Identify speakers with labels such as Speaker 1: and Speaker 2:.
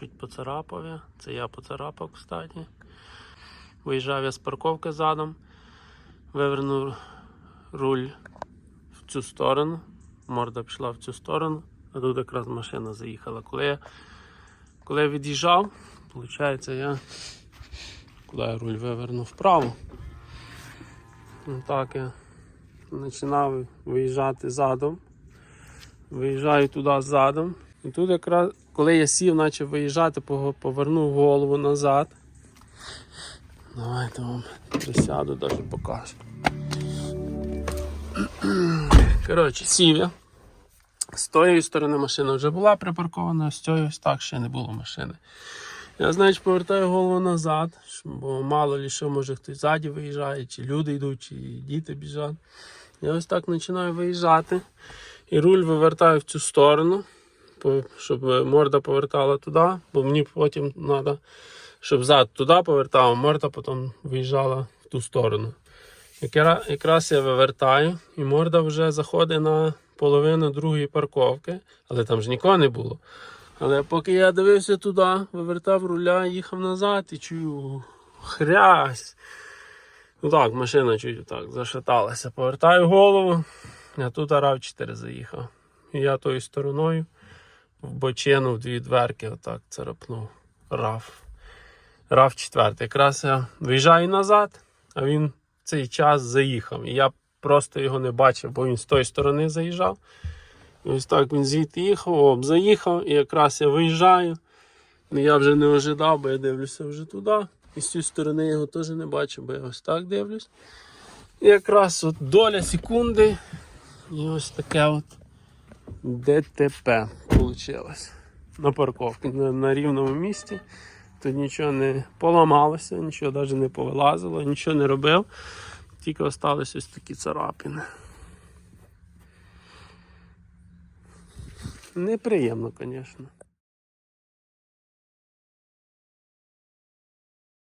Speaker 1: чуть поцарапав я. Це я поцарапав, кстати. Виїжджав я з парковки задом, вивернув руль в цю сторону. Морда пішла в цю сторону, а тут якраз машина заїхала. Коли я, коли я від'їжджав, виходить, я куди я руль вивернув вправо. Ну, Так я починав виїжджати задом. Виїжджаю туди задом. І тут якраз, коли я сів, почав виїжджати, повернув голову назад. Давайте вам присяду, навіть покажу. Коротше, сів я. З тої сторони машина вже була припаркована, з цієї так ще не було машини. Я, значить, повертаю голову назад, бо мало лі що, може хтось ззаді виїжджає, чи люди йдуть, чи діти біжать. Я ось так починаю виїжджати. І руль вивертаю в цю сторону, щоб морда повертала туди, бо мені потім треба, щоб зад туди повертав, а морда потім виїжджала в ту сторону. Якраз я вивертаю, і морда вже заходить на половину другої парковки, але там ж нікого не було. Але поки я дивився туди, вивертав руля, їхав назад і чую хрясь. Ну так, машина чуть так зашаталася. Повертаю голову, а тут рав 4 заїхав. І я тою стороною в бочину в дві дверки отак царапнув. Раф. Раф четвертий. Якраз я виїжджаю назад, а він в цей час заїхав. І я просто його не бачив, бо він з тої сторони заїжджав. І ось так він звідти їхав, об, заїхав, і якраз я виїжджаю. Ну, я вже не ожидав, бо я дивлюся вже туди. І з цієї сторони його теж не бачу, бо я ось так дивлюсь. І якраз от доля секунди. І ось таке от ДТП вийшло. На парковку на, на рівному місці. Тут нічого не поламалося, нічого навіть не повилазило, нічого не робив. Тільки остались ось такі царапини. Неприємно, звісно.